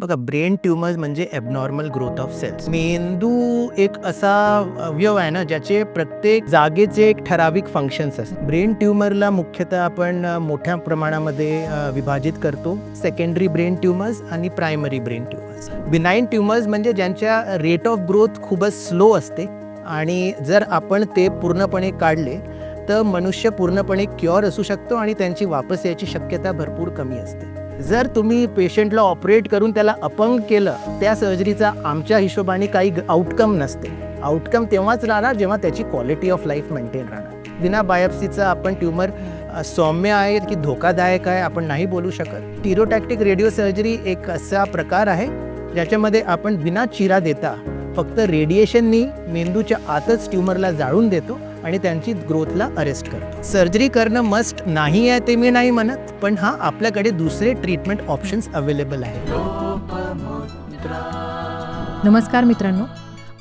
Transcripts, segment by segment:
बघा brain tumours म्हणजे abnormal growth of cells मेंदू एक असा अवयव आहे ना ज्याचे प्रत्येक जागेचे एक ठराविक फंक्शन्स असतात. ब्रेन ट्युमरला मुख्यतः आपण मोठ्या प्रमाणामध्ये विभाजित करतो. सेकंडरी ब्रेन ट्युमर्स आणि primary brain tumours benign tumours म्हणजे ज्यांच्या रेट ऑफ ग्रोथ खूपच स्लो असते. आणि जर आपण ते पूर्णपणे काढले तर मनुष्य पूर्णपणे क्युअर असू शकतो आणि त्यांची वापस यायची शक्यता भरपूर कमी असते. जर तुम्ही पेशंटला ऑपरेट करून त्याला अपंग केलं त्या सर्जरीचा आमच्या हिशोबाने काही आउटकम नसते. आउटकम तेव्हाच राहणार जेव्हा त्याची क्वालिटी ऑफ लाईफ मेंटेन राहणार. बिना बायोप्सीचा आपण ट्यूमर सौम्य आहे की धोकादायक आहे आपण नाही बोलू शकत. टिरोटॅक्टिक रेडिओ सर्जरी एक असा प्रकार आहे ज्याच्यामध्ये आपण बिना चिरा देता फक्त रेडिएशननी मेंदूच्या आतच ट्यूमरला जाळून देतो. आणि त्यांची ग्रोथला अरेस्ट करतो. सर्जरी करणं मस्ट नाही आहे ते मी नाही म्हणत पण हा आपल्याकडे दुसरे ट्रीटमेंट ऑप्शन्स अवेलेबल आहे नमस्कार मित्रांनो.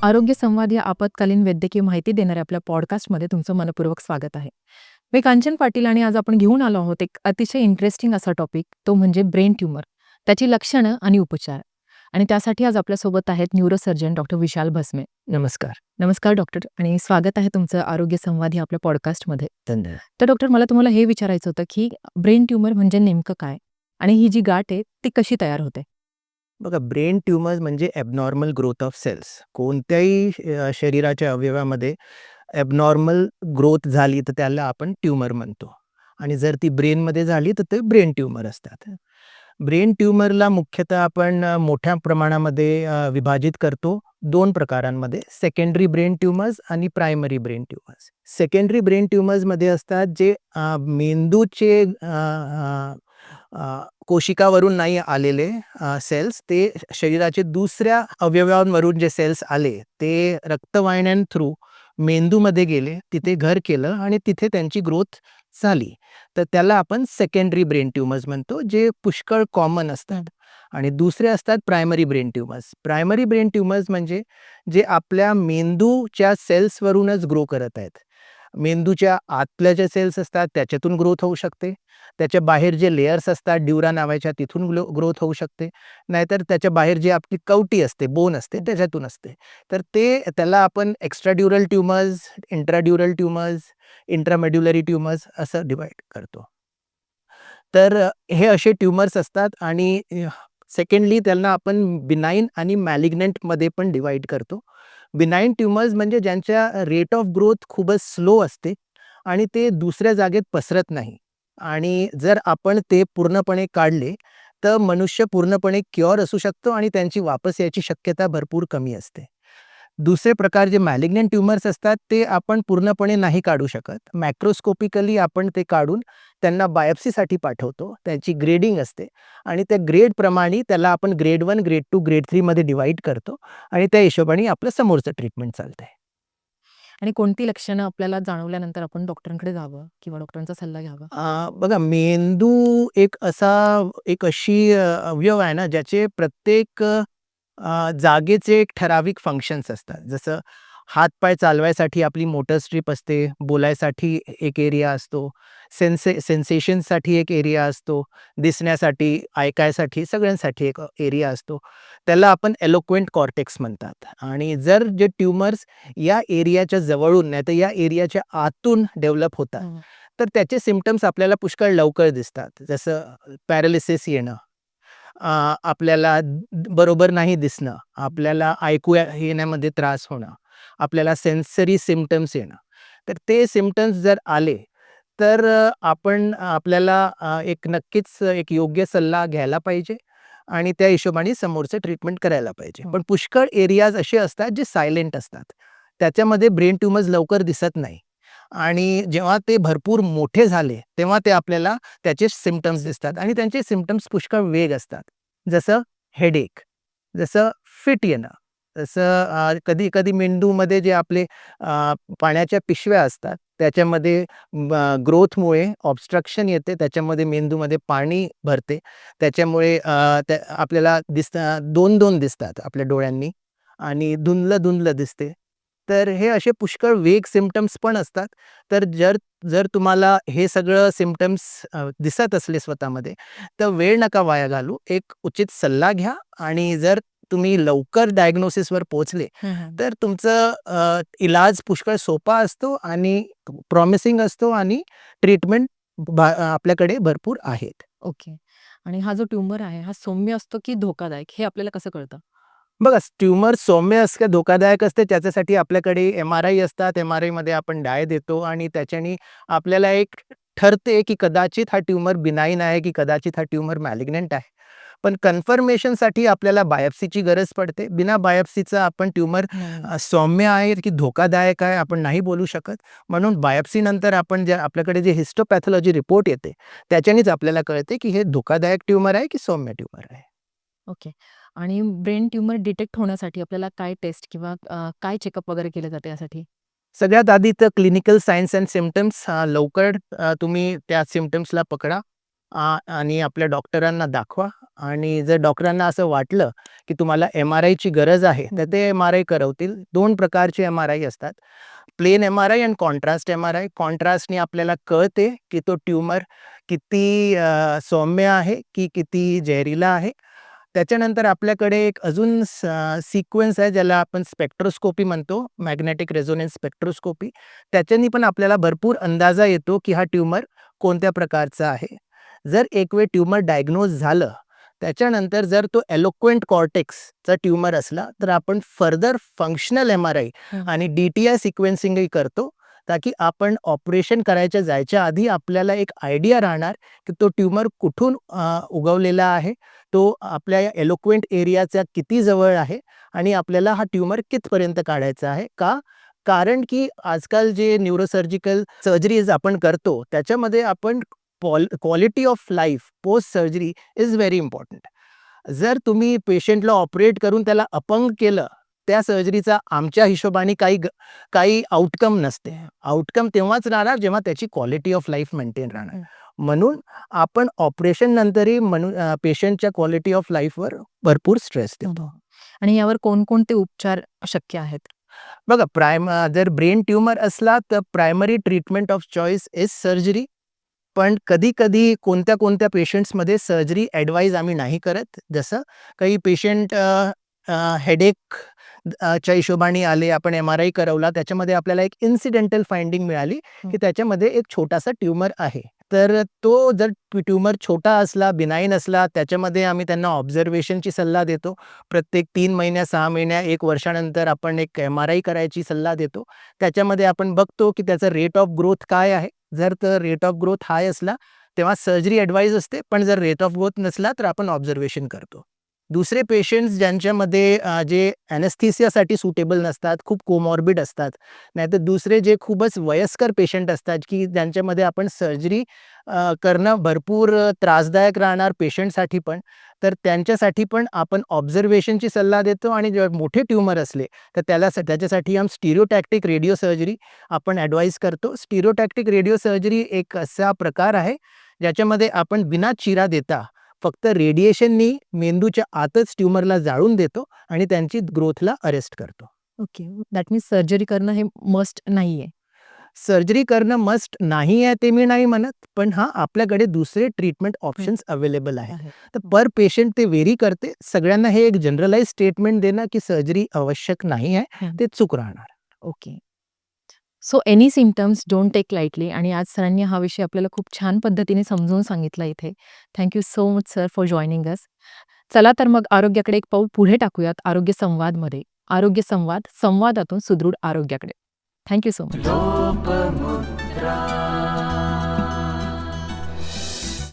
आरोग्य संवाद या आपत्कालीन वैद्यकीय माहिती देणाऱ्या आपल्या पॉडकास्टमध्ये तुमचं मनपूर्वक स्वागत आहे. मी कांचन पाटील आणि आज आपण घेऊन आलो आहोत एक अतिशय इंटरेस्टिंग असा टॉपिक तो म्हणजे ब्रेन ट्युमर त्याची लक्षणं आणि उपचार. आणि त्यासाठी आज आपल्यासोबत आहेत न्यूरोसर्जन डॉक्टर विशाल भस्मे. नमस्कार. नमस्कार डॉक्टर. आणि स्वागत आहे तुमचं आरोग्य संवाद या आपल्या पॉडकास्टमध्ये. धन्यवाद. तर डॉक्टर मला तुम्हाला हे विचारायचं होतं की ब्रेन ट्युमर म्हणजे नेमकं काय? आणि ही जी गाठ आहे ती कशी तयार होते? बघा ब्रेन ट्युमर्स म्हणजे ॲबनॉर्मल ग्रोथ ऑफ सेल्स. कोणत्याही शरीराच्या अवयवामध्ये ॲबनॉर्मल ग्रोथ झाली तर त्याला आपण ट्युमर म्हणतो. आणि जर ती ब्रेनमध्ये झाली तर ते ब्रेन ट्युमर असतात. ब्रेन ट्यूमरला मुख्यतः आपण मोठ्या प्रमाणामध्ये विभाजित करतो दोन प्रकारांमध्ये. सेकंडरी ब्रेन ट्यूमर्स आणि primary brain tumours. Secondary brain ट्यूमर्समध्ये असतात जे मेंदूचे कोशिकावरून नाही आलेले सेल्स ते शरीराचे दुसऱ्या अवयवांवरून जे सेल्स आले ते रक्तवाहिन्यां थ्रू मेंदूमध्ये गेले तिथे घर केलं आणि तिथे त्यांची ग्रोथ झाली. तर त्याला आपण सेकंडरी ब्रेन ट्युमर्स म्हणतो जे पुष्कळ कॉमन असतात. आणि दुसरे असतात primary brain tumours primary brain tumours म्हणजे जे आपल्या मेंदूच्या सेल्सवरूनच ग्रो करत आहेत. मेंदूच्या आतल्या ज्या सेल्स असतात त्याच्यातून ग्रोथ होऊ शकते. त्याच्या बाहेर जे लेयर्स असतात ड्युरा नावाच्या तिथून ग्रोथ होऊ शकते. नाहीतर त्याच्या बाहेर जी आपली कवटी असते बोन असते त्याच्यातून असते. तर ते त्याला आपण extradural tumours intradural tumours intramedullary tumours असं डिवाइड करतो. तर हे असे ट्युमर्स असतात आणि सेकंडली त्यांना आपण बिनाईन आणि मॅलिग्नंटमध्ये पण डिवाईड करतो. बिनाईन ट्युमर्स म्हणजे ज्यांच्या रेट ऑफ ग्रोथ खूपच स्लो असते आणि ते दुसऱ्या जागेत पसरत नाही. आणि जर आपण ते पूर्णपणे काढले तर मनुष्य पूर्णपणे क्युअर असू शकतो आणि त्यांची वापस यायची शक्यता भरपूर कमी असते. दुसरे प्रकार जे मॅलिग्नंट ट्युमर्स असतात ते आपण पूर्णपणे नाही काढू शकत. मॅक्रोस्कोपिकली आपण ते काढून त्यांना बायोप्सीसाठी पाठवतो. त्याची ग्रेडिंग असते. आणि त्या ग्रेडप्रमाणे त्याला आपण grade one grade two grade थ्रीमध्ये divide करतो. आणि त्या हिशोबाने आपलं समोरचं ट्रीटमेंट चालतं आहे आणि कोणती लक्षणं आपल्याला जाणवल्यानंतर आपण डॉक्टरांकडे जावं किंवा डॉक्टरांचा सल्ला घ्यावा? बघा मेंदू एक असा एक अशी अवयव आहे ना ज्याचे प्रत्येक जागेचे एक ठराविक फंक्शन्स असतात. जसं हातपाय चालवायसाठी आपली मोटर स्ट्रीप असते बोलायसाठी एक एरिया असतो सेन्से सेन्सेशनसाठी एक एरिया असतो दिसण्यासाठी ऐकायसाठी सगळ्यांसाठी एक एरिया असतो. त्याला आपण एलोक्वेंट कॉर्टेक्स म्हणतात. आणि जर जे ट्युमर्स या एरियाच्या जवळून नाही तर या एरियाच्या आतून डेव्हलप होतात. तर त्याचे सिम्पटम्स आपल्याला पुष्कळ लवकर दिसतात. जसं पॅरालिसिस येणं आपल्याला बरोबर नाही दिसणं. आपल्याला ऐकू येण्यामध्ये त्रास होणं. आपल्याला सेन्सरी सिम्पटम्स येणं. तर ते सिम्पटम्स जर आले तर आपण आपल्याला एक नक्कीच एक योग्य सल्ला घ्यायला पाहिजे आणि त्या हिशोबाने समोरचं ट्रीटमेंट करायला पाहिजे. पण पुष्कळ एरियाज असे असतात जे सायलेंट असतात. त्याच्यामध्ये ब्रेन ट्युमर्स लवकर दिसत नाही. आणि जेव्हा ते भरपूर मोठे झाले तेव्हा ते आपल्याला त्याचे सिम्पटम्स दिसतात आणि त्यांचे सिमटम्स पुष्कळ वेग असतात. जसं हेडेक जसं फिट येणं जसं कधी कधी मेंदूमध्ये जे आपले पाण्याच्या पिशव्या असतात त्याच्यामध्ये ग्रोथमुळे ऑब्स्ट्रक्शन येते त्याच्यामध्ये मेंदूमध्ये पाणी भरते त्याच्यामुळे आपल्याला दिसतं दोन दोन दिसतात आपल्या डोळ्यांनी आणि धुंदलं धुंदलं दिसते. तर हे असे पुष्कळ वेग सिम्पटम्स पण असतात तर जर जर तुम्हाला हे सगळं सिम्प्टम्स दिसत असले स्वतःमध्ये तर वेळ नका वाया घालू एक उचित सल्ला घ्या आणि जर तुम्ही लवकर डायग्नोसिसवर पोहोचले तर तुमचं इलाज पुष्कळ सोपा असतो आणि प्रॉमिसिंग असतो आणि ट्रीटमेंट आपल्याकडे भरपूर आहेत. ओके. आणि हा जो ट्यूमर आहे, हा सौम्य असतो की धोकादायक हे आपल्याला कसं कळतं? बघा ट्यूमर सौम्य असते धोकादायक असते त्याच्यासाठी आपल्याकडे एम-आर-आय असतात. एम-आर-आयमध्ये आपण डाय देतो आणि त्याच्याने आपल्याला एक ठरते की कदाचित हा ट्यूमर बिनाईन आहे की कदाचित हा ट्यूमर मॅलिग्नंट आहे. पण कन्फर्मेशनसाठी आपल्याला बायोप्सीची गरज पडते. बिना बायोप्सीचं आपण ट्यूमर सौम्य आहे की धोकादायक आहे आपण नाही बोलू शकत. म्हणून बायोप्सीनंतर आपण जे आपल्याकडे जे हिस्टोपॅथॉलॉजी रिपोर्ट येते, त्याच्यानेच आपल्याला कळते की हे धोकादायक ट्यूमर आहे की सौम्य ट्यूमर आहे. ओके. आणि ब्रेन ट्यूमर डिटेक्ट होण्यासाठी आपल्याला काय टेस्ट किंवा अ, काय चेकअप वगैरे केलं जातं यासाठी? सगळ्यात आधी तर क्लिनिकल सायन्स एंड सिम्प्टम्स अ, लवकर अ, तुम्ही त्या सिम्प्टम्सला पकडा आणि आपल्या डॉक्टरांना दाखवा आणि जर डॉक्टरांना असं वाटलं की तुम्हाला एम-आर-आयची गरज आहे, तर ते एम-आर-आय करवतील. 2 प्रकारचे एम-आर-आय असतात. प्लेन एम-आर-आय आणि कॉन्ट्रास्ट एम-आर-आय. कॉन्ट्रास्टने आपल्याला कळते की तो ट्यूमर किती अ, सौम्य आहे की किती जहरीला आहे. त्याच्यानंतर आपल्याकडे एक अजून सिक्वेन्स आहे ज्याला आपण स्पेक्ट्रोस्कोपी म्हणतो, मॅग्नेटिक रेझोनन्स स्पेक्ट्रोस्कोपी. त्याच्याने पण आपल्याला भरपूर अंदाजा येतो की हा ट्यूमर कोणत्या प्रकारचा आहे. जर एक वेळ ट्यूमर डायग्नोज झालं, त्याच्यानंतर जर तो एलोक्वेंट कॉर्टेक्सचा ट्यूमर असला, तर आपण फर्दर फंक्शनल एम-आर-आय हं. आणि डी-टी-आय सिक्वेन्सिंगही करतो, ताकी आपण ऑपरेशन करायच्या जायच्या आधी आपल्याला एक आयडिया राहणार की तो ट्यूमर कुठून उगवलेला आहे, तो आपल्या एलोक्वेंट एरियाच्या किती जवळ आहे आणि आपल्याला हा ट्यूमर कितपर्यंत काढायचा आहे. का? कारण की आजकाल जे न्यूरोसर्जिकल सर्जरीज आपण करतो, त्याच्यामध्ये आपण poll quality of life post surgery is very important जर तुम्ही पेशंटला ऑपरेट करून त्याला अपंग केलं, त्या सर्जरीचा आमच्या हिशोबाने काही काही आउटकम नसते. आउटकम तेव्हाच राहणार जेव्हा त्याची क्वालिटी ऑफ लाईफ मेंटेन राहणार. हं. म्हणून आपण ऑपरेशन नंतरही म्हणून पेशंटच्या क्वालिटी ऑफ लाईफवर भरपूर स्ट्रेस देतो. आणि यावर कोणकोणते उपचार शक्य आहेत? बघा प्राइम अ, जर ब्रेन ट्यूमर असला तर primary treatment of choice is surgery. पण कधी-कधी कोणत्या-कोणत्या पेशंट्समध्ये सर्जरी ॲडवाईज आम्ही नाही करत. जसं काही पेशंट हेडेक च्या हिशोबाने आले, आपण एम-आर-आय करवला, त्याच्यामध्ये आपल्याला एक इन्सिडेंटल फाइंडिंग मिळाली. की त्याच्यामध्ये एक छोटासा ट्यूमर आहे. तर तो जर ट्यूमर छोटा असला, बिनाईन असला, त्याच्यामध्ये आम्ही त्यांना ऑब्झर्वेशनची सल्ला देतो. प्रत्येक 3 महिन्या, 6 महिन्या, 1 वर्षानंतर आपण एक एम-आर-आय करायची सल्ला देतो. त्याच्यामध्ये आपण बघतो की त्याचा रेट ऑफ ग्रोथ काय आहे. जर तर रेट ऑफ ग्रोथ हाय असला, तेव्हा सर्जरी ॲडवाईज असते. पण जर रेट ऑफ ग्रोथ नसला, तर आपण ऑब्झर्वेशन करतो. दुसरे पेशंट्स ज्यांच्यामध्ये जे ॲनेस्थेसियासाठी सुटेबल नसतात, खूप कोमॉर्बिड असतात. नाहीतर दुसरे जे खूपच वयस्कर पेशंट असतात की ज्यांच्यामध्ये आपण सर्जरी करणं भरपूर त्रासदायक राहणार पेशंटसाठी पण. तर त्यांच्यासाठी पण आपण ऑब्झर्वेशनची सल्ला देतो आणि जर मोठे ट्यूमर असले, तर त्याला त्याच्यासाठी आम स्टिरिओटॅक्टिक रेडिओ सर्जरी आपण ॲडवाईज करतो. स्टिरिओटॅक्टिक रेडिओ सर्जरी एक असा प्रकार आहे, ज्याच्यामध्ये आपण बिना चिरा देता फक्त रेडिएशननी मेंदूच्या आतच ट्यूमरला जाळून देतो आणि त्यांची ग्रोथला अरेस्ट करतो. ओके. दॅट मीन्स सर्जरी करणं हे मस्ट नाहीये. सर्जरी करणं मस्ट नाही आहे ते मी नाही म्हणत. पण हां, आपल्याकडे दुसरे ट्रीटमेंट ऑप्शन्स अवेलेबल. आहे. तर पर पेशंट ते व्हेरी करते. सगळ्यांना हे एक जनरलाइज स्टेटमेंट देणं की सर्जरी आवश्यक नाही आहे. ते चूक राहणार. Okay. So any symptoms don't take lightly आणि आज सरांनी हा विषय आपल्याला खूप छान पद्धतीने समजून सांगितला इथे. Thank you so much sir for joining us. चला तर मग आरोग्याकडे एक पाऊल पुढे टाकूयात आरोग्य संवादमध्ये. आरोग्य संवाद, संवादातून सुदृढ आरोग्याकडे. Thank you so much.